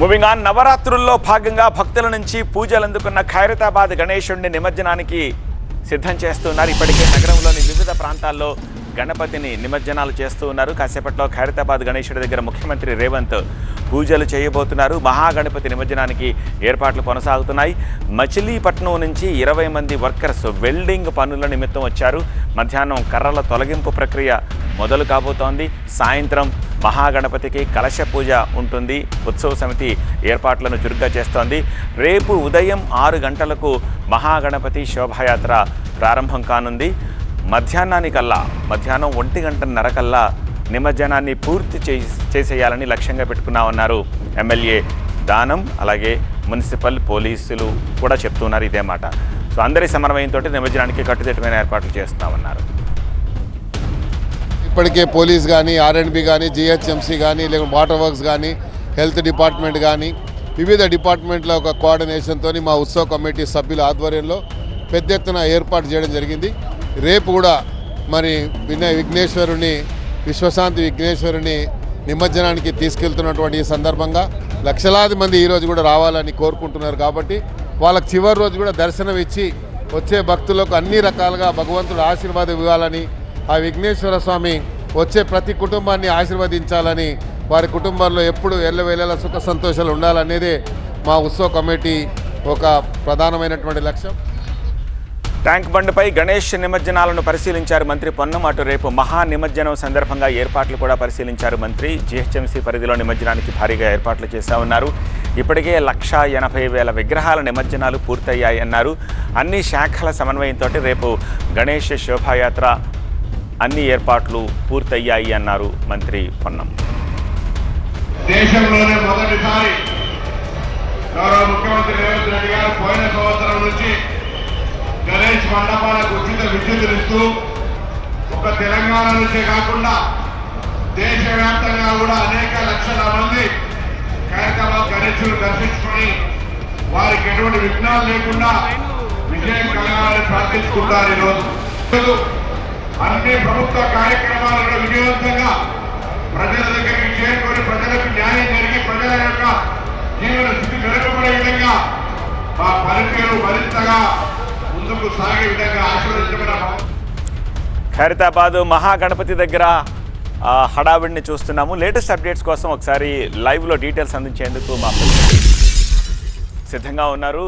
Moving on నవరాత్రుల్లో భాగంగా భక్తుల నుంచి పూజలు అందుకున్న ఖైరతాబాద్ గణేశుడిని నిమజ్జనానికి సిద్ధం చేస్తున్నారు. ఇప్పటికే నగరంలోని వివిధ ప్రాంతాల్లో గణపతిని నిమజ్జనాలు చేస్తూ ఉన్నారు. కాసేపట్లో ఖైరతాబాద్ గణేశుడి దగ్గర ముఖ్యమంత్రి రేవంత్ పూజలు చేయబోతున్నారు. మహాగణపతి నిమజ్జనానికి ఏర్పాట్లు కొనసాగుతున్నాయి. మచిలీపట్నం నుంచి ఇరవై మంది వర్కర్స్ వెల్డింగ్ పనుల నిమిత్తం వచ్చారు. మధ్యాహ్నం కర్రల తొలగింపు ప్రక్రియ మొదలు కాబోతోంది. సాయంత్రం మహాగణపతికి కలశ పూజ ఉంటుంది. ఉత్సవ సమితి ఏర్పాట్లను చురుగ్గా చేస్తోంది. రేపు ఉదయం ఆరు గంటలకు మహాగణపతి శోభాయాత్ర ప్రారంభం కానుంది. మధ్యాహ్నానికల్లా మధ్యాహ్నం ఒంటి గంటన్నర కల్లా నిమజ్జనాన్ని పూర్తి చేసేయాలని లక్ష్యంగా పెట్టుకున్నామన్నారు. ఎమ్మెల్యే దానం అలాగే మున్సిపల్ పోలీసులు కూడా చెప్తున్నారు ఇదే మాట. సో అందరి సమన్వయంతో నిమజ్జనానికి కట్టుదిట్టమైన ఏర్పాట్లు చేస్తున్నామన్నారు. ఇప్పటికే పోలీస్ కానీ ఆర్ఎండ్బి కానీ జిహెచ్ఎంసీ కానీ లేకుంటే వాటర్ వర్క్స్ కానీ హెల్త్ డిపార్ట్మెంట్ కానీ వివిధ డిపార్ట్మెంట్ల ఒక కోఆర్డినేషన్తో మా ఉత్సవ కమిటీ సభ్యుల ఆధ్వర్యంలో పెద్ద ఎత్తున ఏర్పాటు చేయడం జరిగింది. రేపు కూడా మరి వినయ విఘ్నేశ్వరుని విశ్వశాంతి విఘ్నేశ్వరుని నిమజ్జనానికి తీసుకెళ్తున్నటువంటి ఈ సందర్భంగా లక్షలాది మంది ఈరోజు కూడా రావాలని కోరుకుంటున్నారు కాబట్టి వాళ్ళకి చివరి రోజు కూడా దర్శనం ఇచ్చి వచ్చే భక్తులకు అన్ని రకాలుగా భగవంతుడు ఆశీర్వాదం ఇవ్వాలని ఆ విఘ్నేశ్వర స్వామి వచ్చే ప్రతి కుటుంబాన్ని ఆశీర్వదించాలని వారి కుటుంబాల్లో ఎప్పుడు ఎల్లవేళల సుఖ సంతోషాలు ఉండాలనేదే మా ఉత్సవ కమిటీ ఒక ప్రధానమైనటువంటి లక్ష్యం. ట్యాంక్ బండ్పై గణేష్ నిమజ్జనాలను పరిశీలించారు మంత్రి పొన్నం అటు రేపు మహా నిమజ్జనం సందర్భంగా ఏర్పాట్లు కూడా పరిశీలించారు మంత్రి. జీహెచ్ఎంసీ పరిధిలో నిమజ్జనానికి భారీగా ఏర్పాట్లు చేస్తూ ఉన్నారు. ఇప్పటికే లక్ష ఎనభై వేల విగ్రహాల నిమజ్జనాలు పూర్తయ్యాయన్నారు. అన్ని శాఖల సమన్వయంతో రేపు గణేష్ శోభాయాత్ర అన్ని ఏర్పాట్లు పూర్తయ్యాయి అన్నారు మంత్రి పొన్నం. దేశంలోనే మొదటిసారి గౌరవ ముఖ్యమంత్రి రేవంత్ రెడ్డి గారు పోయిన సంవత్సరం నుంచి గణేష్ మండపాలకు ఉచిత విద్యుత్ ఇస్తూ ఒక తెలంగాణ నుంచే కాకుండా దేశవ్యాప్తంగా కూడా అనేక లక్షల మంది ఖైరతాబాద్ గణేశులు దర్శించుకొని వారికి ఎటువంటి విఘ్నాలు లేకుండా విజయం కలగాలని ప్రార్థించుకుంటారు ఈరోజు. అన్ని ప్రభుత్వ కార్యక్రమాలను విజయవంతంగా ప్రజల దగ్గరికి చేరుకొని ప్రజలకు న్యాయం జరిగి ప్రజల యొక్క జీవన స్థితి మెరుగుపడే విధంగా మా పనితీరు మరింతగా ముందుకు సాగే విధంగా ఆశీర్వదించమని ఖైరతాబాద్ మహాగణపతి దగ్గర హడావిడిని చూస్తున్నాము. లేటెస్ట్ అప్డేట్స్ కోసం ఒకసారి లైవ్లో డీటెయిల్స్ అందించేందుకు మా సిద్ధంగా ఉన్నారు.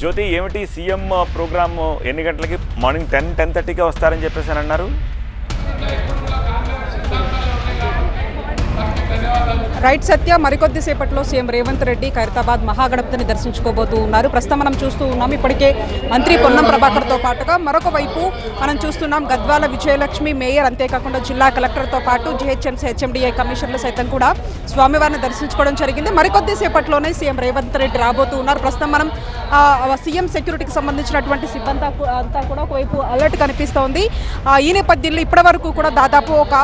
జ్యోతి ఏమిటి? సీఎం ప్రోగ్రామ్ ఎన్ని గంటలకి మార్నింగ్ టెన్ టెన్ థర్టీకే వస్తారని చెప్పేసి అని అన్నారు. రైట్ సత్య మరికొద్ది సేపట్లో సీఎం రేవంత్ రెడ్డి ఖైరతాబాద్ మహాగణపతిని దర్శించుకోబోతూ ఉన్నారు. ప్రస్తుతం మనం చూస్తూ ఉన్నాం. ఇప్పటికే మంత్రి పొన్నం ప్రభాకర్తో పాటుగా మరొక వైపు మనం చూస్తున్నాం గద్వాల విజయలక్ష్మి మేయర్ అంతేకాకుండా జిల్లా కలెక్టర్తో పాటు జిహెచ్ఎంసీ హెచ్ఎండిఐ కమిషనర్లు సైతం కూడా స్వామివారిని దర్శించుకోవడం జరిగింది. మరికొద్ది సేపట్లోనే సీఎం రేవంత్ రెడ్డి రాబోతూ ఉన్నారు. ప్రస్తుతం మనం సీఎం సెక్యూరిటీకి సంబంధించినటువంటి సిబ్బంది అంతా కూడా ఒకవైపు అలర్ట్ కనిపిస్తోంది. ఆ, ఈ నేపథ్యంలో ఇప్పటివరకు కూడా దాదాపు ఒక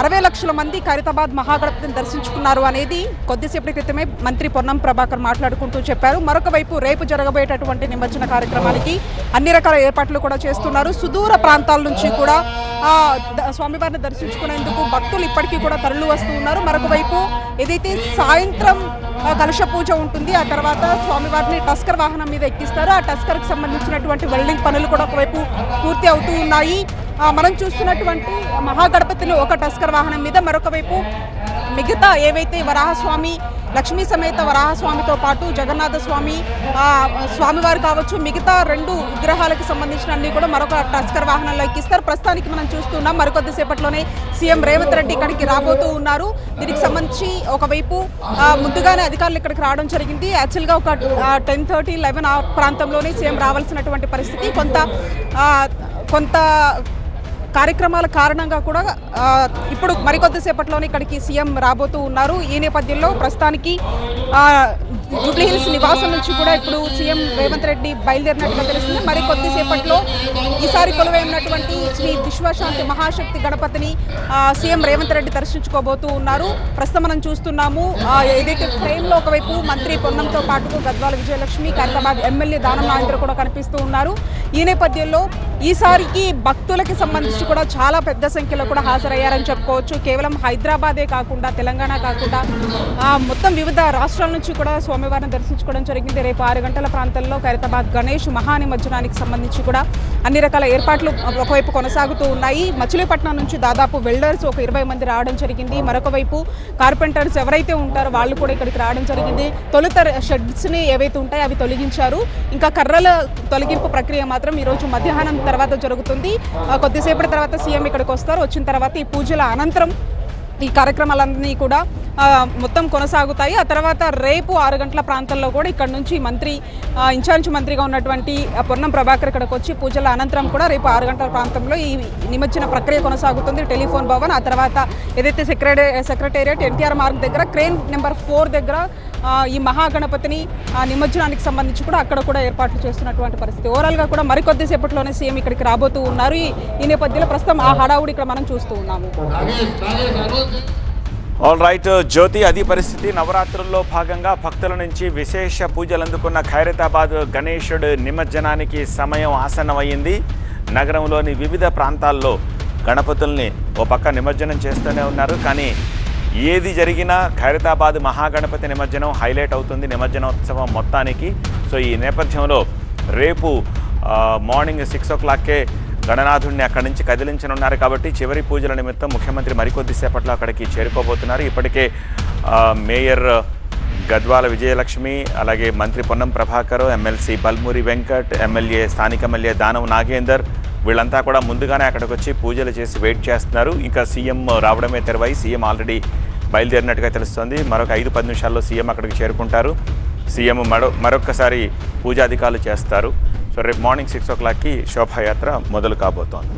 అరవై లక్షల మంది ఖైరతాబాద్ మహాగణపతిని దర్శించుకున్నారు. అనేది కొద్దిసేపటి క్రితమే మంత్రి పొన్నం ప్రభాకర్ మాట్లాడుకుంటూ చెప్పారు. మరొక వైపు రేపు జరగబోయేటటువంటి నిమజ్జన కార్యక్రమానికి అన్ని రకాల ఏర్పాట్లు కూడా చేస్తున్నారు. సుదూర ప్రాంతాల నుంచి కూడా స్వామివారిని దర్శించుకునేందుకు భక్తులు ఇప్పటికీ కూడా తరలి వస్తూ ఉన్నారు. మరొక వైపు ఏదైతే సాయంత్రం కలుష పూజ ఉంటుంది ఆ తర్వాత స్వామివారిని టస్కర్ వాహనం మీద ఎక్కిస్తారు. ఆ టస్కర్కి సంబంధించినటువంటి వెల్డింగ్ పనులు కూడా ఒకవైపు పూర్తి అవుతూ ఉన్నాయి. మనం చూస్తున్నటువంటి మహాగణపతిని ఒక టస్కర్ వాహనం మీద మరొక వైపు మిగతా ఏవైతే వరాహస్వామి లక్ష్మీ సమేత వరాహస్వామితో పాటు జగన్నాథ స్వామి స్వామివారు కావచ్చు మిగతా రెండు విగ్రహాలకు సంబంధించిన అన్ని కూడా మరొక టస్కర్ వాహనంలో ఎక్కిస్తారు ప్రస్తుతానికి మనం చూస్తున్నాం మరికొద్దిసేపట్లోనే సీఎం రేవంత్ రెడ్డి ఇక్కడికి రాబోతూ ఉన్నారు. దీనికి సంబంధించి ఒకవైపు ముందుగానే అధికారులు ఇక్కడికి రావడం జరిగింది. యాక్చువల్గా ఒక టెన్ థర్టీ లెవెన్ ఆ ప్రాంతంలోనే సీఎం రావాల్సినటువంటి పరిస్థితి. కొంత కొంత కార్యక్రమాల కారణంగా కూడా ఇప్పుడు మరికొద్దిసేపట్లోనే ఇక్కడికి సీఎం రాబోతూ ఉన్నారు. ఈ నేపథ్యంలో ప్రస్తుతానికి జూబ్లీ హిల్స్ నివాసం నుంచి కూడా ఇప్పుడు సీఎం రేవంత్ రెడ్డి బయలుదేరినట్టుగా తెలుస్తుంది. మరి కొద్దిసేపట్లో ఈసారి కొలువైనటువంటి శ్రీ విశ్వశాంతి మహాశక్తి గణపతిని సీఎం రేవంత్ రెడ్డి దర్శించుకోబోతూ ఉన్నారు. ప్రస్తుతం మనం చూస్తున్నాము ఏదైతే ఫ్రేమ్లో ఒకవైపు మంత్రి పొన్నంతో పాటు గద్వాల విజయలక్ష్మి ఖైరతాబాద్ ఎమ్మెల్యే దానం నాగేంద్ర కూడా కనిపిస్తూ ఉన్నారు. ఈ నేపథ్యంలో ఈసారికి భక్తులకి సంబంధించి కూడా చాలా పెద్ద సంఖ్యలో కూడా హాజరయ్యారని చెప్పుకోవచ్చు. కేవలం హైదరాబాదే కాకుండా తెలంగాణ కాకుండా మొత్తం వివిధ రాష్ట్రాల నుంచి కూడా స్వామివారిని దర్శించుకోవడం జరిగింది. రేపు ఆరు గంటల ప్రాంతంలో ఖైరతాబాద్ గణేష్ మహానిమజ్జనానికి సంబంధించి కూడా అన్ని రకాల ఏర్పాట్లు ఒకవైపు కొనసాగుతూ ఉన్నాయి. మచిలీపట్నం నుంచి దాదాపు వెల్డర్స్ ఒక ఇరవై మంది రావడం జరిగింది. మరొక వైపు కార్పెంటర్స్ ఎవరైతే ఉంటారో వాళ్ళు కూడా ఇక్కడికి రావడం జరిగింది. తొలుత షెడ్స్ని ఏవైతే ఉంటాయో అవి తొలగించారు. ఇంకా కర్రల తొలగింపు ప్రక్రియ మాత్రం ఈరోజు మధ్యాహ్నం తర్వాత జరుగుతుంది. కొద్దిసేపటి తర్వాత సీఎం ఇక్కడికి వస్తారు. వచ్చిన తర్వాత ఈ పూజల అనంతరం ఈ కార్యక్రమాలన్నీ కూడా మొత్తం కొనసాగుతాయి. ఆ తర్వాత రేపు ఆరు గంటల ప్రాంతంలో కూడా ఇక్కడ నుంచి మంత్రి ఇన్ఛార్జ్ మంత్రిగా ఉన్నటువంటి పొన్నం ప్రభాకర్ ఇక్కడికి వచ్చి పూజల అనంతరం కూడా రేపు ఆరు గంటల ప్రాంతంలో ఈ నిమజ్జన ప్రక్రియ కొనసాగుతుంది. టెలిఫోన్ భవన్ ఆ తర్వాత ఏదైతే సెక్రటరీ సెక్రటేరియట్ ఎన్టీఆర్ మార్గ్ దగ్గర క్రేన్ నెంబర్ ఫోర్ దగ్గర ఈ మహాగణపతిని ఆ, నిమజ్జనానికి సంబంధించి కూడా అక్కడ కూడా ఏర్పాట్లు చేస్తున్నటువంటి పరిస్థితి. ఓవరాల్గా కూడా మరికొద్దిసేపట్లోనే సీఎం ఇక్కడికి రాబోతూ ఉన్నారు. ఈ ఈ నేపథ్యంలో ప్రస్తుతం ఆ హడావుడి ఇక్కడ మనం చూస్తూ ఉన్నాము. ఆల్ రైట్ జ్యోతి అది పరిస్థితి. నవరాత్రుల్లో భాగంగా భక్తుల నుంచి విశేష పూజలు అందుకున్న ఖైరతాబాద్ గణేశుడు నిమజ్జనానికి సమయం ఆసన్నమయ్యింది. నగరంలోని వివిధ ప్రాంతాల్లో గణపతుల్ని ఓ పక్క నిమజ్జనం చేస్తూనే ఉన్నారు. కానీ ఏది జరిగినా ఖైరతాబాద్ మహాగణపతి నిమజ్జనం హైలైట్ అవుతుంది నిమజ్జనోత్సవం మొత్తానికి. సో ఈ నేపథ్యంలో రేపు మార్నింగ్ సిక్స్ ఓ క్లాక్కే గణనాథుడిని అక్కడి నుంచి కదిలించనున్నారు కాబట్టి చివరి పూజల నిమిత్తం ముఖ్యమంత్రి మరికొద్దిసేపట్లో అక్కడికి చేరుకోబోతున్నారు. ఇప్పటికే మేయర్ గద్వాల విజయలక్ష్మి అలాగే మంత్రి పొన్నం ప్రభాకర్ ఎమ్మెల్సీ బల్మూరి వెంకట్ ఎమ్మెల్యే స్థానిక ఎమ్మెల్యే దానం నాగేందర్ వీళ్ళంతా కూడా ముందుగానే అక్కడికి వచ్చి పూజలు చేసి వెయిట్ చేస్తున్నారు. ఇంకా సీఎం రావడమే తెరవై సీఎం ఆల్రెడీ బయలుదేరినట్టుగా తెలుస్తోంది. మరొక ఐదు పది నిమిషాల్లో సీఎం అక్కడికి చేరుకుంటారు. సీఎం మరో మరొకసారి పూజాధికారులు చేస్తారు. సో రేపు మార్నింగ్ సిక్స్ ఓ క్లాక్కి శోభాయాత్ర మొదలు కాబోతోంది.